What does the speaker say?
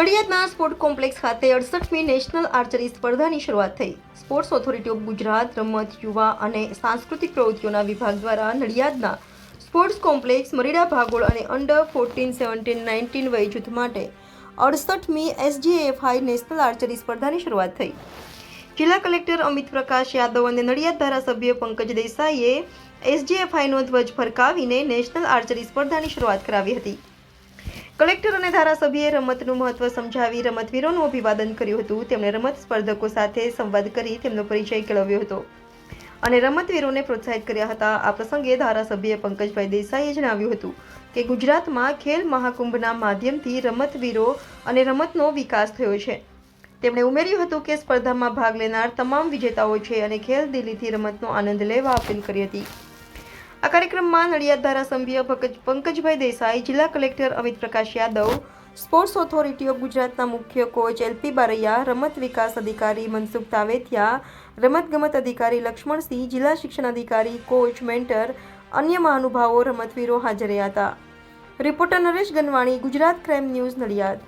નડિયાદના sport complex ખાતે અડસઠમી national archery સ્પર્ધાની શરૂઆત થઈ. સ્પોર્ટ્સ ઓથોરિટી ઓફ ગુજરાત, રમત, યુવા અને સાંસ્કૃતિક પ્રવૃત્તિઓના વિભાગ દ્વારા નડિયાદના સ્પોર્ટ્સ કોમ્પ્લેક્સ, મરીડા ભાગોળ અને અંડર ફોર્ટીન, સેવન્ટીન, નાઇન્ટીન વય જૂથ માટે અડસઠમી એસજીએફઆઈ નેશનલ આર્ચરી સ્પર્ધાની શરૂઆત થઈ. જિલ્લા કલેક્ટર અમિત પ્રકાશ યાદવ અને નડિયાદ ધારાસભ્ય પંકજ દેસાઈએ એસજીએફઆઈનો ધ્વજ ફરકાવીને નેશનલ આર્ચરી સ્પર્ધાની શરૂઆત કરાવી હતી. કલેક્ટર અને ધારાસભ્યએ રમતનું મહત્વ સમજાવી રમતવીરોનું અભિવાદન કર્યું હતું. તેમણે રમત સ્પર્ધકો સાથે સંવાદ કરી તેમનો પરિચય કેળવ્યો હતો. અને રમતવીરોને પ્રોત્સાહિત કર્યા હતા. આ પ્રસંગે ધારાસભ્ય પંકજભાઈ દેસાઈએ જણાવ્યું હતું કે ગુજરાતમાં ખેલ મહાકુંભના માધ્યમથી રમતવીરો અને રમતનો વિકાસ થયો છે. તેમણે ઉમેર્યું હતું કે સ્પર્ધામાં ભાગ લેનાર તમામ વિજેતાઓ છે અને ખેલ દિલ્હીથી રમતનો આનંદ લેવા અપીલ કરી હતી. આ કાર્યક્રમમાં નડિયાદ ધારાસભ્ય પંકજ- પંકજભાઈ દેસાઈ, જિલ્લા collector Amit Prakash Yadav, sports authority of ગુજરાતના મુખ્ય કોચ એલપી બારૈયા, રમત વિકાસ અધિકારી મનસુખ તાવેથિયા રમતગમત અધિકારી લક્ષ્મણસિંહ, જિલ્લા શિક્ષણ અધિકારી કોચ મેન્ટર, અન્ય મહાનુભાવો, રમતવીરો હાજર રહ્યા હતા. Reporter Naresh Ganwani, Gujarat crime news Nadiad.